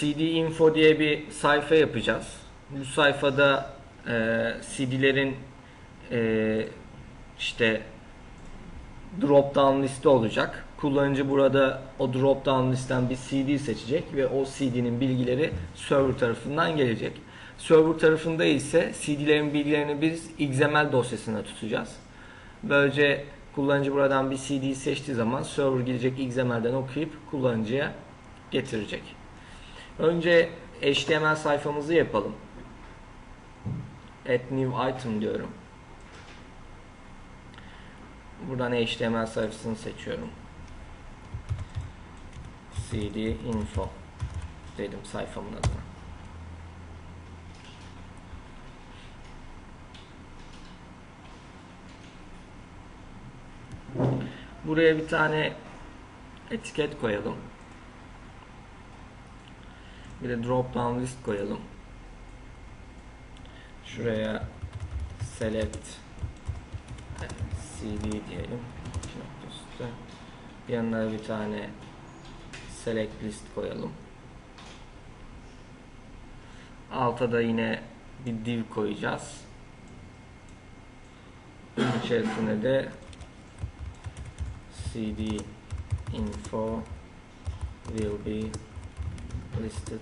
CD Info diye bir sayfa yapacağız. Bu sayfada e, CD'lerin e, işte drop down liste olacak. Kullanıcı burada o drop down listten bir CD seçecek ve o CD'nin bilgileri server tarafından gelecek. Server tarafında ise CD'lerin bilgilerini biz XML dosyasına tutacağız. Böylece kullanıcı buradan bir CD seçtiği zaman server gidecek XML'den okuyup kullanıcıya getirecek. Önce HTML sayfamızı yapalım. Add new item diyorum. Buradan HTML sayfasını seçiyorum. cd info dedim sayfamın adına. Buraya bir tane etiket koyalım. Bir de drop down list koyalım. Şuraya select cd diyelim. Üstte. Yanına bir tane select list koyalım. Alta da yine bir div koyacağız. İçerisine de cd info will be listed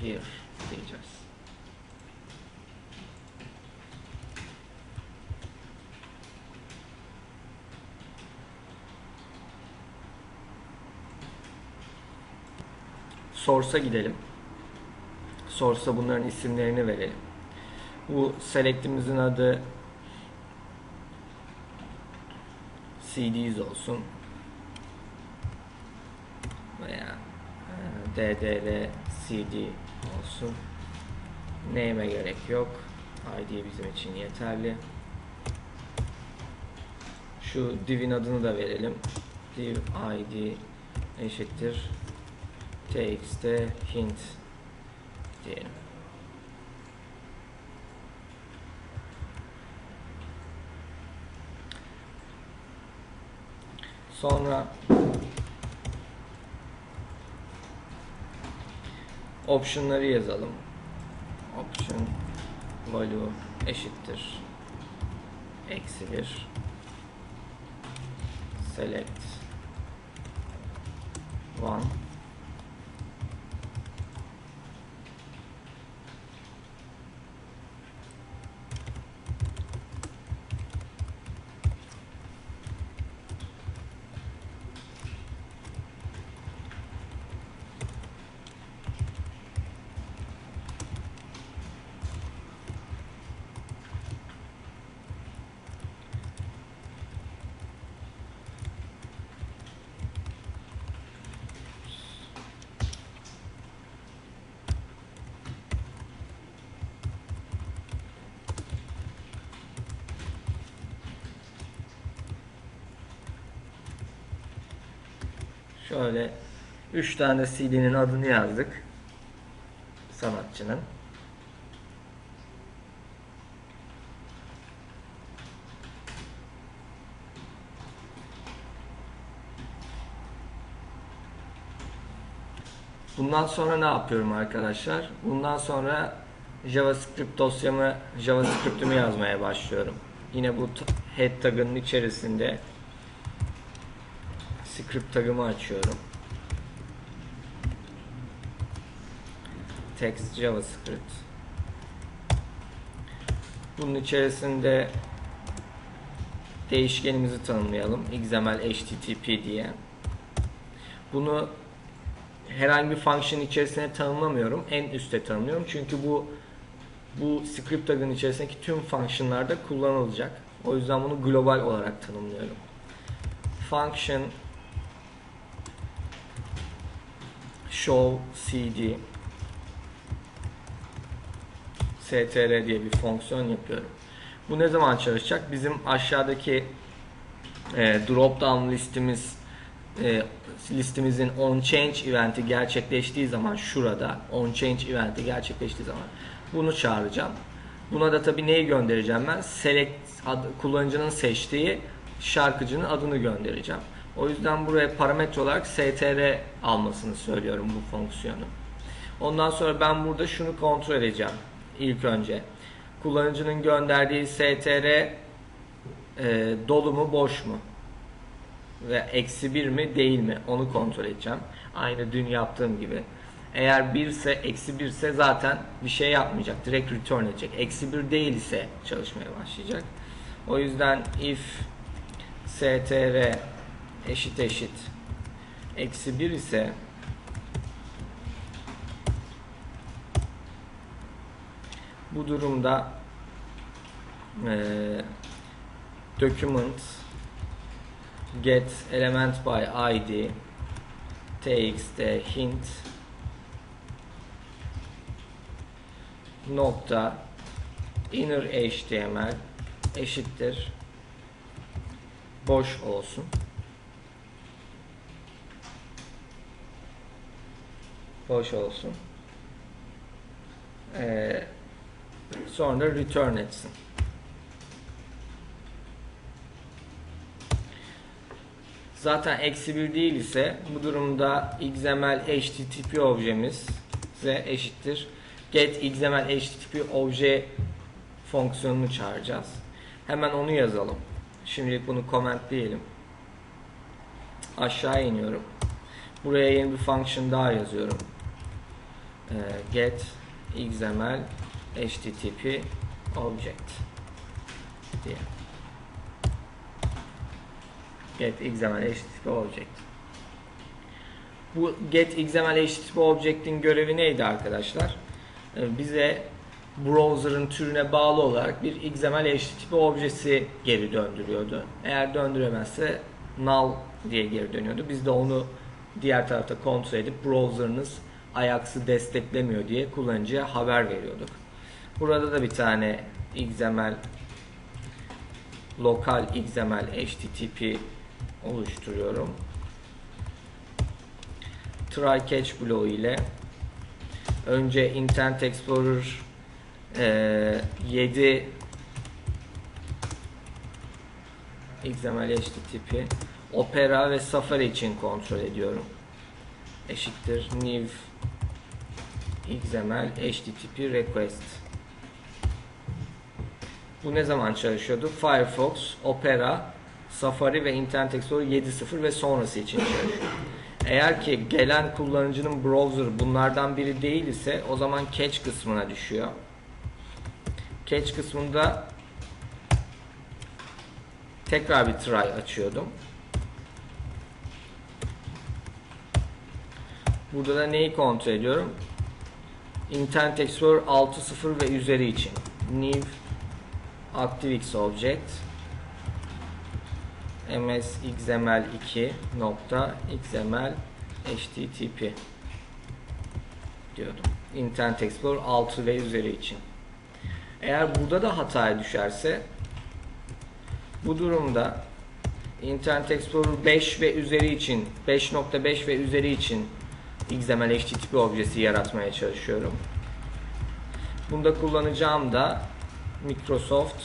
here diyeceğiz. Source'a gidelim. Source'a bunların isimlerini verelim. Bu select'imizin adı CDs olsun DDR CD olsun. Name'e gerek yok. ID bizim için yeterli. Şu div'in adını da verelim. div id eşittir txt hint diyelim. Sonra option'ları yazalım. Option value eşittir. Eksi 1 select. One Şöyle 3 tane CD'nin adını yazdık. Sanatçının. Bundan sonra ne yapıyorum arkadaşlar? Bundan sonra JavaScript dosyamı, JavaScript'imi yazmaya başlıyorum. Yine bu head tag'ın içerisinde script tag'ımı açıyorum. Text JavaScript. Bunun içerisinde değişkenimizi tanımlayalım. XML HTTP diye. Bunu herhangi bir function içerisine tanımlamıyorum. En üstte tanımlıyorum. Çünkü bu bu script tag'ın içerisindeki tüm function'larda kullanılacak. O yüzden bunu global olarak tanımlıyorum. Function show cd str diye bir fonksiyon yapıyorum. Bu ne zaman çalışacak? Bizim aşağıdaki e, drop down listimiz e, listemizin on change eventi gerçekleştiği zaman şurada on change eventi gerçekleştiği zaman bunu çağıracağım. Buna da tabii neyi göndereceğim ben? Select adı, kullanıcının seçtiği şarkıcının adını göndereceğim. O yüzden buraya parametre olarak str almasını söylüyorum bu fonksiyonu. Ondan sonra ben burada şunu kontrol edeceğim ilk önce. Kullanıcının gönderdiği str e, dolu mu boş mu? Ve eksi bir mi değil mi? Onu kontrol edeceğim. Aynı dün yaptığım gibi. Eğer 1 ise eksi 1 ise zaten bir şey yapmayacak. Direkt return edecek. Eksi 1 değil ise çalışmaya başlayacak. O yüzden if str eşit eşit eksi 1 ise bu durumda eee document get element by id txt hint nokta inner html eşittir boş olsun. Boş olsun. Ee, sonra return etsin. Zaten eksi bir değil ise bu durumda xml http objemiz size eşittir. Get xml http obje fonksiyonunu çağıracağız. Hemen onu yazalım. Şimdilik bunu comment. Aşağı iniyorum. Buraya yeni bir function daha yazıyorum. Ee, get xml http object diye. Get xml http object. Bu get xml http object'in görevi neydi arkadaşlar? Ee, bize browser'ın türüne bağlı olarak bir XML HTTP objesi geri döndürüyordu. Eğer döndüremezse null diye geri dönüyordu. Biz de onu diğer tarafta kontrol edip browser'ınız Ajax'ı desteklemiyor diye kullanıcıya haber veriyorduk. Burada da bir tane XML lokal XML HTTP oluşturuyorum. Try catch bloğu ile önce Internet Explorer ee, 7 XML HTTP Opera ve Safari için kontrol ediyorum. Eşittir new XML HTTP request. Bu ne zaman çalışıyordu? Firefox, Opera, Safari ve Internet Explorer 7.0 ve sonrası için çalışıyor. Eğer ki gelen kullanıcının browser bunlardan biri değil ise o zaman catch kısmına düşüyor. Catch kısmında tekrar bir try açıyordum. Burada da neyi kontrol ediyorum? Internet Explorer 6.0 ve üzeri için new ActiveX object ms xml 2 nokta xml http diyordum. Internet Explorer 6 ve üzeri için. Eğer burada da hataya düşerse bu durumda Internet Explorer 5 ve üzeri için 5.5 ve üzeri için XML HTTP objesi yaratmaya çalışıyorum. Bunda kullanacağım da Microsoft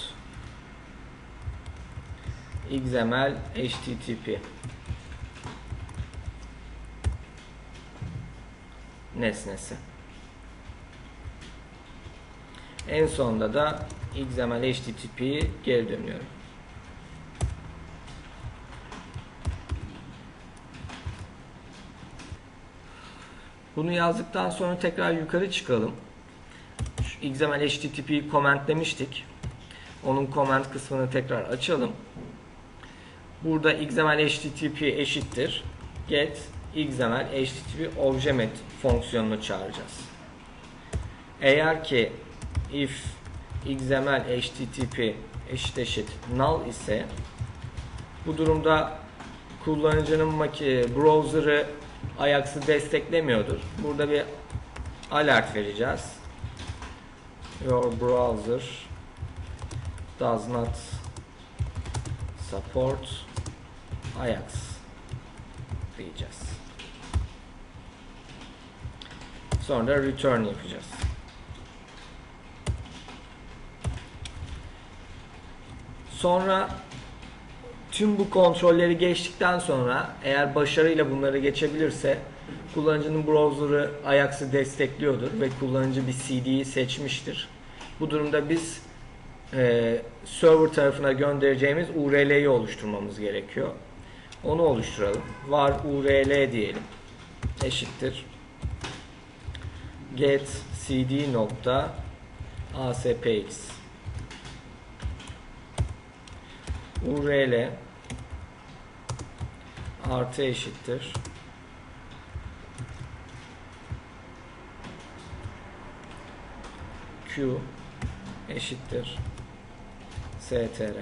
XML HTTP nesnesi. En sonunda da XML HTTP'yi geri dönüyorum. Bunu yazdıktan sonra tekrar yukarı çıkalım. Şu XML HTTP'yi demiştik. Onun comment kısmını tekrar açalım. Burada XML HTTP eşittir. Get XML HTTP objemet fonksiyonunu çağıracağız. Eğer ki if XML HTTP eşit eşit null ise bu durumda kullanıcının browser'ı Ajax'ı desteklemiyordur. Burada bir alert vereceğiz. Your browser does not support Ajax diyeceğiz. Sonra return yapacağız. Sonra tüm bu kontrolleri geçtikten sonra eğer başarıyla bunları geçebilirse Kullanıcının browser'ı Ajax'ı destekliyordur ve kullanıcı bir CD'yi seçmiştir. Bu durumda biz e, server tarafına göndereceğimiz URL'yi oluşturmamız gerekiyor. Onu oluşturalım. var url diyelim. Eşittir. get cd nokta aspx url artı eşittir q eşittir str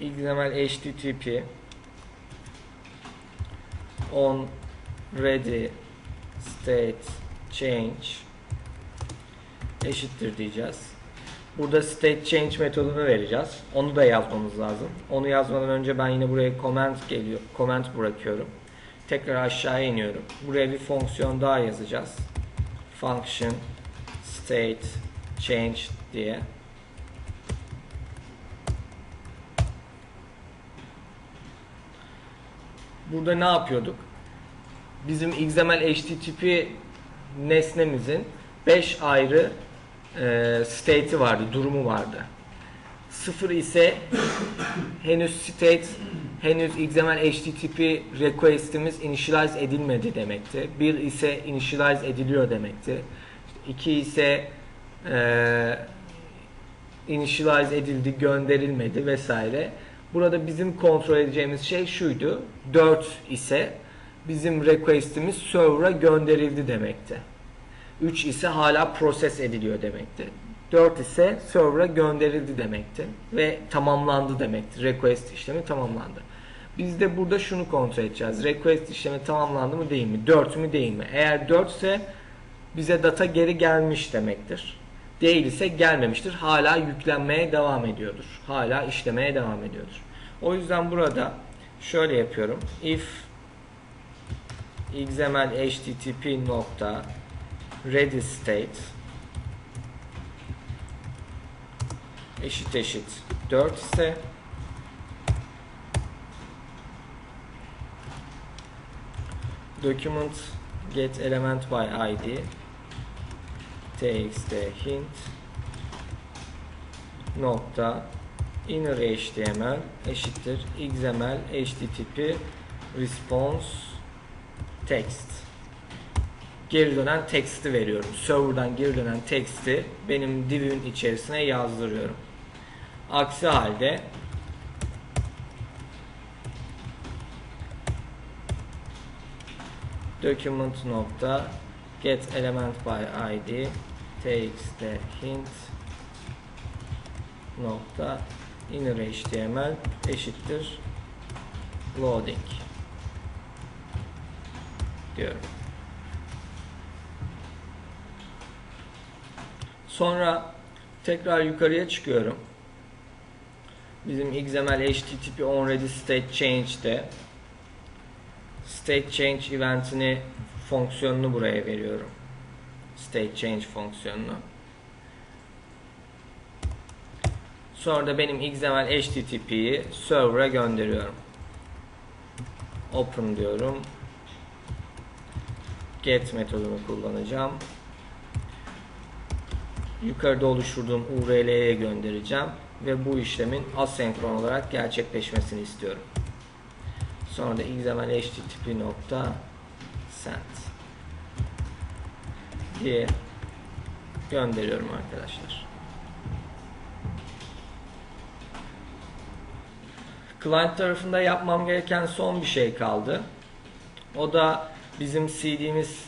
xml http on ready state change eşittir diyeceğiz. Burada state change metodunu vereceğiz. Onu da yazmamız lazım. Onu yazmadan önce ben yine buraya comment geliyor. Comment bırakıyorum. Tekrar aşağı iniyorum. Buraya bir fonksiyon daha yazacağız. Function state change diye. Burada ne yapıyorduk? Bizim XML HTTP nesnemizin 5 ayrı e, state'i vardı, durumu vardı. 0 ise henüz state, henüz XML HTTP request'imiz initialize edilmedi demekti. 1 ise initialize ediliyor demekti. 2 ise e, initialize edildi, gönderilmedi vesaire. Burada bizim kontrol edeceğimiz şey şuydu. 4 ise bizim request'imiz server'a gönderildi demekti. 3 ise hala proses ediliyor demekti. 4 ise server'a gönderildi demekti ve tamamlandı demekti. Request işlemi tamamlandı. Biz de burada şunu kontrol edeceğiz. Request işlemi tamamlandı mı değil mi? 4 mü değil mi? Eğer 4 ise bize data geri gelmiş demektir. Değil ise gelmemiştir. Hala yüklenmeye devam ediyordur. Hala işlemeye devam ediyordur. O yüzden burada şöyle yapıyorum. If xml http nokta ready state. Eşit eşit. 4 ise document get element by id. Txt hint. Nokta inner html eşittir. Xml http response text geri dönen teksti veriyorum. Server'dan geri dönen teksti benim div'in içerisine yazdırıyorum. Aksi halde document nokta get element by id txt hint nokta inner html eşittir loading diyorum. Sonra tekrar yukarıya çıkıyorum. Bizim XML HTTP onReady state change'de state change eventini fonksiyonunu buraya veriyorum. State change fonksiyonunu. Sonra da benim XML HTTP'yi server'a gönderiyorum. Open diyorum. Get metodunu kullanacağım yukarıda oluşturduğum URL'ye göndereceğim ve bu işlemin asenkron olarak gerçekleşmesini istiyorum. Sonra da xml http nokta send diye gönderiyorum arkadaşlar. Client tarafında yapmam gereken son bir şey kaldı. O da bizim CD'miz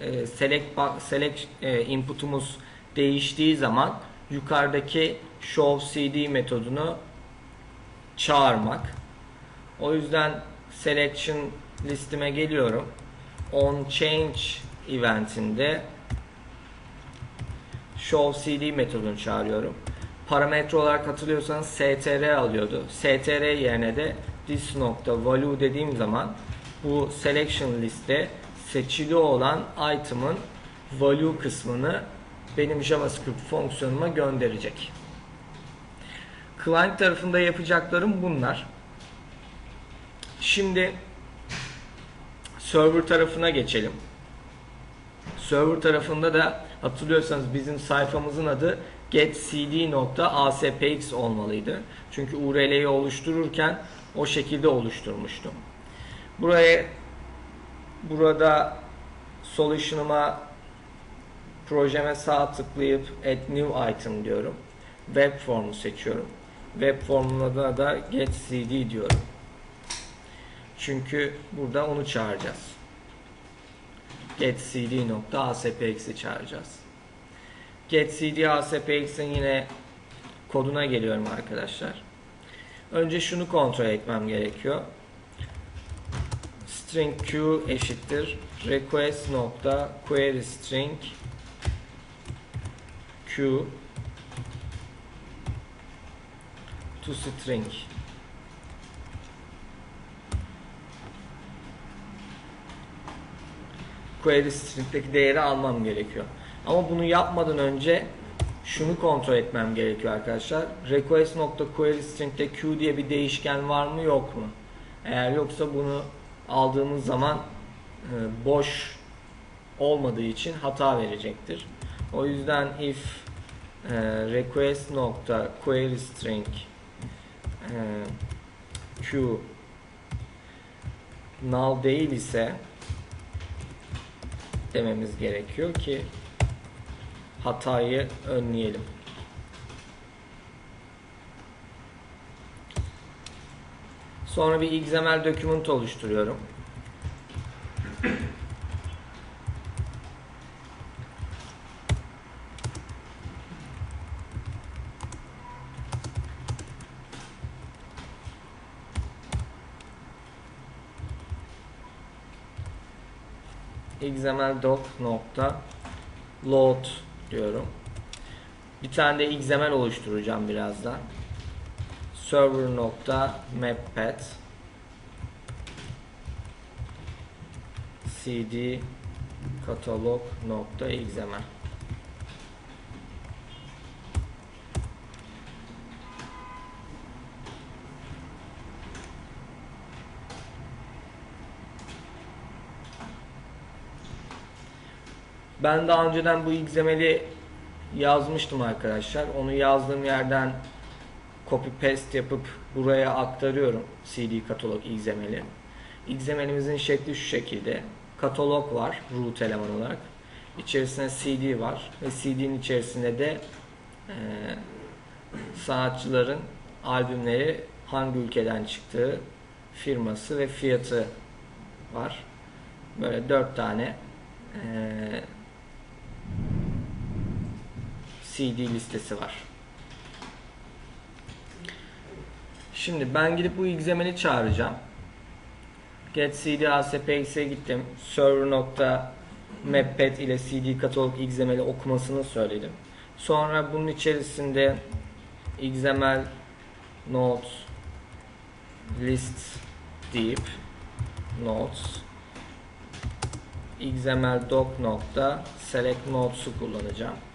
e, select, select e, inputumuz değiştiği zaman yukarıdaki show cd metodunu çağırmak. O yüzden selection listime geliyorum. On change eventinde show cd metodunu çağırıyorum. Parametre olarak hatırlıyorsanız str alıyordu. str yerine de this value dediğim zaman bu selection liste seçili olan item'ın value kısmını benim JavaScript fonksiyonuma gönderecek. Client tarafında yapacaklarım bunlar. Şimdi server tarafına geçelim. Server tarafında da hatırlıyorsanız bizim sayfamızın adı getcd.aspx olmalıydı. Çünkü URL'yi oluştururken o şekilde oluşturmuştum. Buraya burada solution'ıma projeme sağ tıklayıp add new item diyorum. Web formu seçiyorum. Web formuna da, da getcd diyorum. Çünkü burada onu çağıracağız. getcd.aspx'i çağıracağız. getcd aspx'in yine koduna geliyorum arkadaşlar. Önce şunu kontrol etmem gerekiyor. string q eşittir request nokta string to string query string'deki değeri almam gerekiyor. Ama bunu yapmadan önce şunu kontrol etmem gerekiyor arkadaşlar. request.query string'de q diye bir değişken var mı yok mu? Eğer yoksa bunu aldığımız zaman e, boş olmadığı için hata verecektir. O yüzden if e, request nokta query string e, q null değil ise dememiz gerekiyor ki hatayı önleyelim. Sonra bir XML document oluşturuyorum. Xml doc nokta load diyorum. Bir tane de XML oluşturacağım birazdan. server nokta mappath cd katalog nokta xml Ben daha önceden bu XML'i yazmıştım arkadaşlar. Onu yazdığım yerden copy paste yapıp buraya aktarıyorum CD katalog XML'i. XML'imizin şekli şu şekilde. Katalog var root eleman olarak. İçerisinde CD var ve CD'nin içerisinde de e, sanatçıların albümleri hangi ülkeden çıktığı, firması ve fiyatı var. Böyle dört tane e, CD listesi var. Şimdi ben gidip bu XML'i çağıracağım. Get CD ASPX'e gittim. Server.mappath ile CD katalog XML'i okumasını söyledim. Sonra bunun içerisinde XML notes list deyip notes xml doc nokta select notes'u kullanacağım.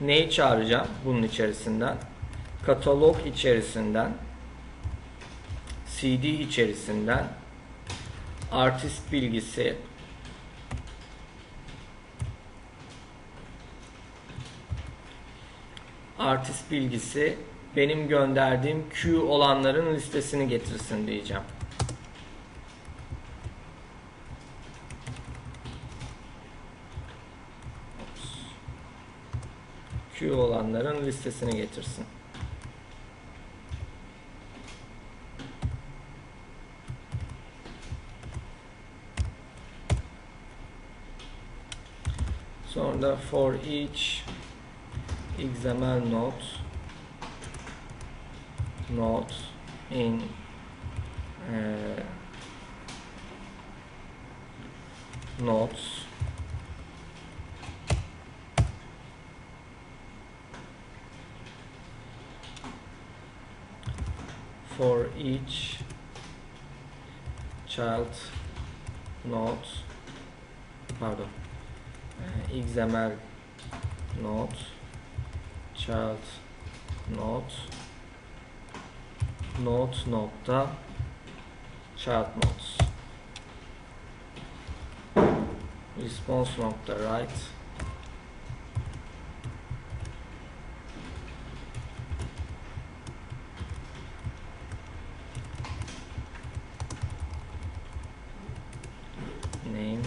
Neyi çağıracağım bunun içerisinden? Katalog içerisinden CD içerisinden artist bilgisi artist bilgisi benim gönderdiğim Q olanların listesini getirsin diyeceğim. Q olanların listesini getirsin. Sonra for each XML node node in uh, nodes for each child node pardon. Uh, XML node child node note nokta chart notes. Response nokta write name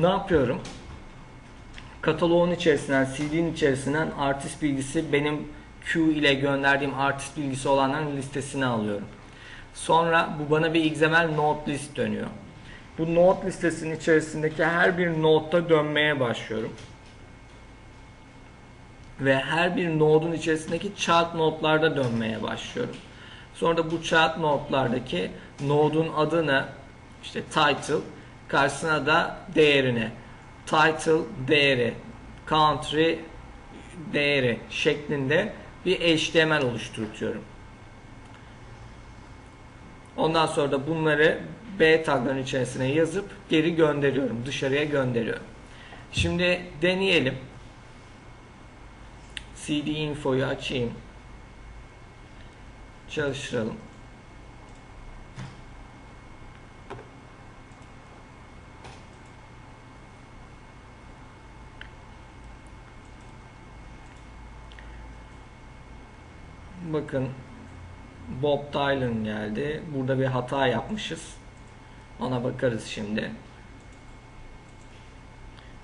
Ne yapıyorum? Kataloğun içerisinden, CD'nin içerisinden artist bilgisi benim Q ile gönderdiğim artist bilgisi olanların listesini alıyorum. Sonra bu bana bir XML node list dönüyor. Bu node listesinin içerisindeki her bir node'da dönmeye başlıyorum. Ve her bir node'un içerisindeki child node'larda dönmeye başlıyorum. Sonra da bu child node'lardaki node'un adını işte title karşısına da değerini title değeri country değeri şeklinde bir HTML oluşturuyorum. Ondan sonra da bunları B tagların içerisine yazıp geri gönderiyorum. Dışarıya gönderiyorum. Şimdi deneyelim. CD info'yu açayım. Çalıştıralım. Bakın Bob Dylan geldi. Burada bir hata yapmışız. Ona bakarız şimdi.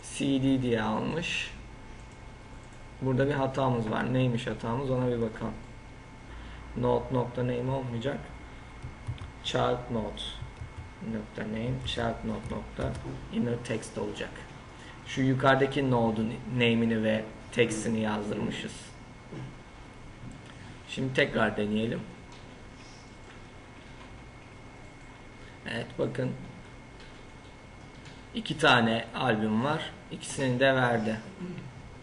CD diye almış. Burada bir hatamız var. Neymiş hatamız ona bir bakalım. Note nokta name olmayacak. Child note nokta name child note nokta inner text olacak. Şu yukarıdaki node'un name'ini ve text'ini yazdırmışız. Şimdi tekrar deneyelim. Evet bakın. iki tane albüm var. İkisini de verdi.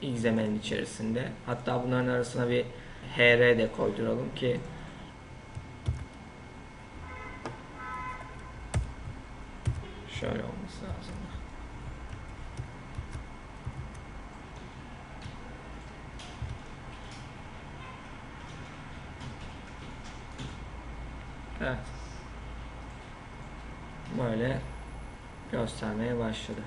XML'in içerisinde. Hatta bunların arasına bir HR de koyduralım ki şöyle olması lazım. Evet. Böyle göstermeye başladı.